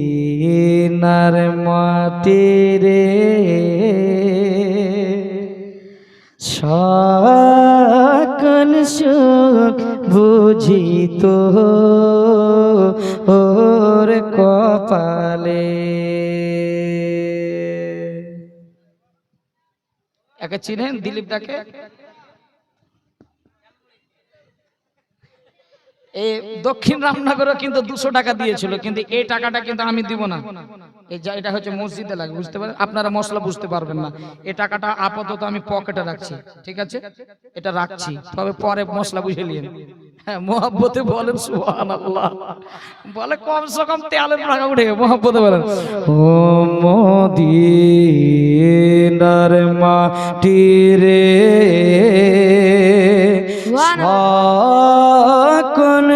মদিনার মাটি রে সকল সুখ বুঝিত ওর কপালে। একে চিনেন দিলীপ ডাকে এই দক্ষিণ রামনগরও কিন্তু দুশো টাকা দিয়েছিল কিন্তু এই টাকাটা কিন্তু আমি দিব না। এটা হচ্ছে মসজিদে লাগে বুঝতে পারেন আপনারা মশলা বুঝতে পারবেন না। এই টাকাটা আপাতত আমি পকেটে রাখছি ঠিক আছে? এটা রাখছি তবে পরে মশলা বুঝে নিন হ্যাঁ মোহাব্বতে বলেন সুহান আল্লাহ বলে কমসে কম তেলের টাকা উঠে মোহাব্বতে বলেন। ও মদিনার মাটি রে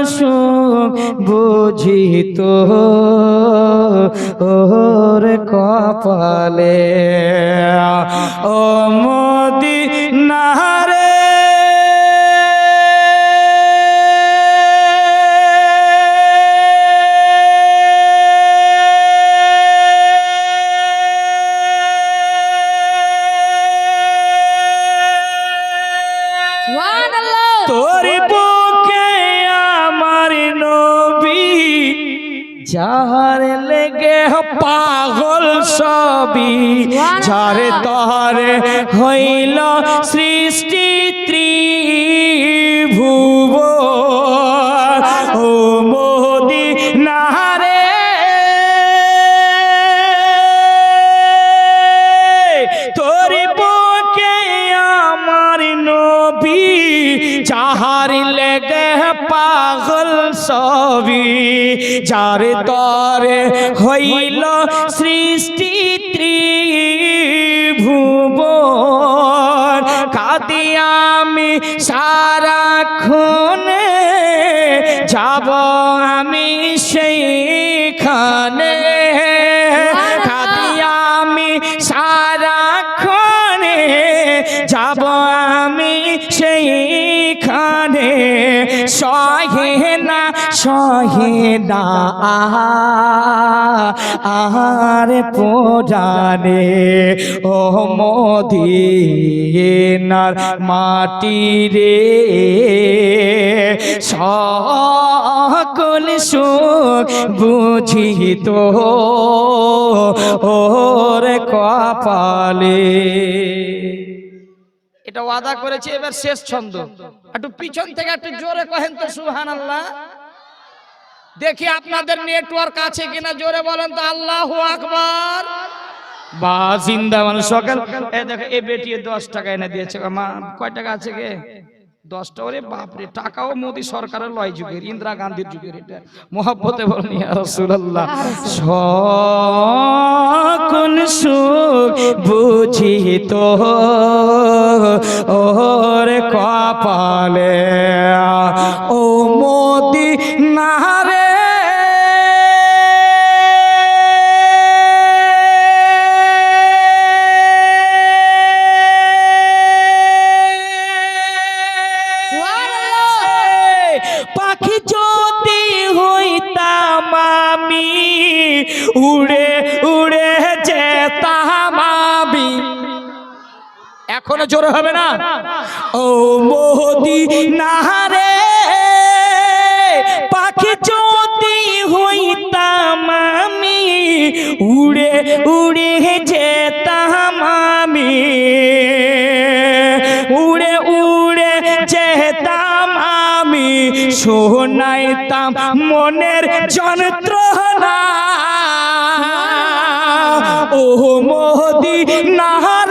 বুঝি বুঝিত। ওর কপালে ও মোদি নারে যার লেগে পাগল সবি যারে তরে হইল সৃষ্টি নবী চাহার লেগে পাগল সবি যার তরে হইল সৃষ্টি ত্রিভুব কাদি আমি সারাক্ষণে, যাব আমি সেইখানে। সহে না না আর পোড়ানে ও মদিনার মাটি রে সকল সুখ বুঝিত ওর কপালে। এটা ওয়াদা করেছে, এবার শেষ ছন্দ। একটু পিছন থেকে একটু জোরে কহেন তো সুহান আল্লাহ দেখি আপনাদের নেটওয়ার্ক আছে কিনা, জোরে বলেন তো, আল্লাহ আকবার। বা, জিন্দা মানুষ, সকাল। এ দেখো, এ বেটি দশ টাকা এনে দিয়েছে। মা, কয় টাকা আছে গে? দশটা ওরে বাপরে টাকাও মোদি সরকারের লয় যুগের ইন্দিরা গান্ধীর যুগের এটা মোহাব্বতে বলেন রসুল্লাহ সকল সুখ বুঝিত ওর কপালে এখনও জোরে হবে না? ও মোদি নাহারে, পাখি যদি হইতাম আমি, উড়ে উড়ে যেতাম আমি, উড়ে উড়ে যেতাম আমি, শোনাইতাম মনের যন্ত্রণা। ও মোদি নাহারে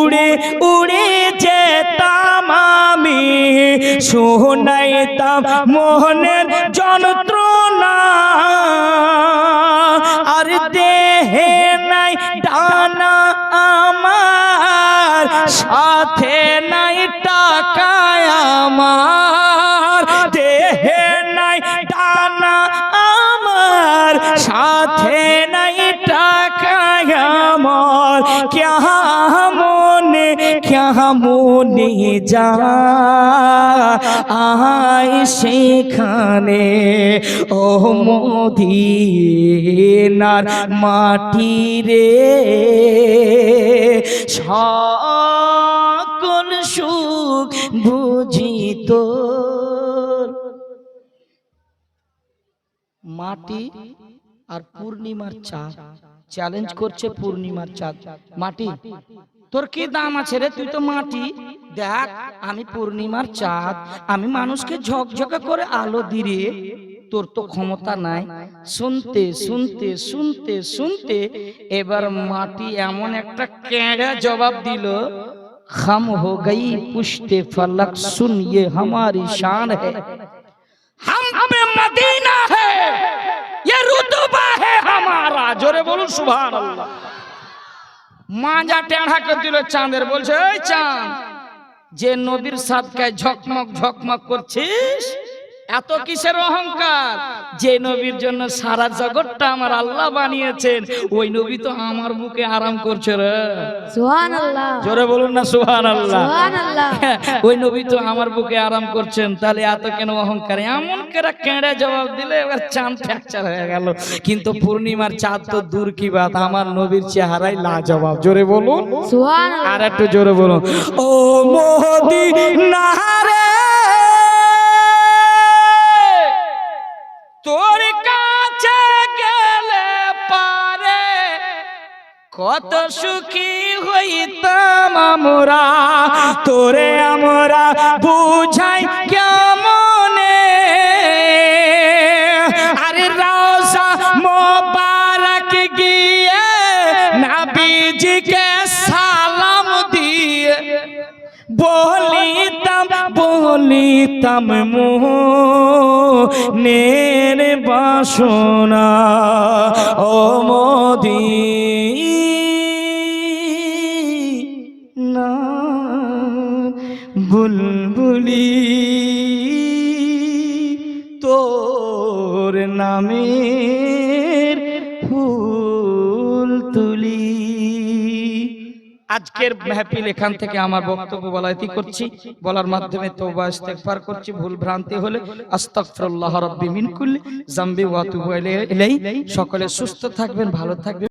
উড়ে উড়ে যেতাম আমি শোনাইতাম মোহনের যন্ত্রণা। আর দেহে নাই ডানা আমার, সাথে নাই টাকা আমার। দেহে নাই ডানা আমার, সাথে নাই টাকা আমার। কেমনে কেমনে যা আয় সেখানে, ও মদিনার মাটি রে। সকল সুখ বুঝিত মাটি আর পূর্ণিমার চাঁদ। চ্যালেঞ্জ করছে পূর্ণিমার চাঁদ। মাটি? তোর কি দাম আছে রে? তুই তো মাটি। দেখ, আমি পূর্ণিমার চাঁদ। আমি মানুষকে ঝকঝকে করে আলো দিয়ে তোর তো ক্ষমতা নাই। শুনতে শুনতে শুনতে শুনতে এবার মাটি এমন একটা ক্যাড়া জবাব দিল, খাম হো গই পুষ্টে ফলক সুন ইয়ে হামারি শান হে হাম মদিনা হে ইয়ে রুতবা হে হামারা। জোরে বলুন, সুবহানাল্লাহ। মাজা টেढ़ा করে দিল চাঁদের বলছে এই চাঁদ যে নদীর সাদকায় ঝকমক ঝকমক করছিস এত কিসের অহংকার? যে নবীর জন্য সারা জগৎটা আমার আল্লাহ বানিয়েছেন ওই নবী তো আমার বুকে আরাম করছে রে। সুহান আল্লাহ জোরে বলুন না সুহান আল্লাহ সুহান আল্লাহ ওই নবী তো আমার বুকে আরাম করছেন তাহলে এত কেন অহংকার? এমন করে কেড়ে জবাব দিলে এবার চাঁদ ফ্র্যাকচার হয়ে গেল। কিন্তু পূর্ণিমার চাঁদ তো দূর কি বাত? আমার নবীর চেহারাই লাজবাব। জোরে বলুন। সুহান আর একটু জোরে বলুন। ও মোদি নারে কত সুখী হইতাম আমরা। তোরে আমরা বুঝাই কেমনে? আরে রাজা মোবারক গিয়ে নাবিজিকে সালাম দিয়ে বলিতাম বলিতাম মোহনের বাসনা। ও মোদি বুলবুলি, তোর নামের ফুল তুলি। আজকের মেহফিল এখান থেকে আমার বক্তব্য বলাইতি করছি? বলার মাধ্যমে তওবা, ইস্তেগফার করছি, ভুল ভ্রান্তি হলে আস্তাগফিরুল্লাহ রাব্বি মিন কুল্লি জামবি ওয়া তুবু ইলাইহি সকলে সুস্থ থাকবেন, ভালো থাকবেন।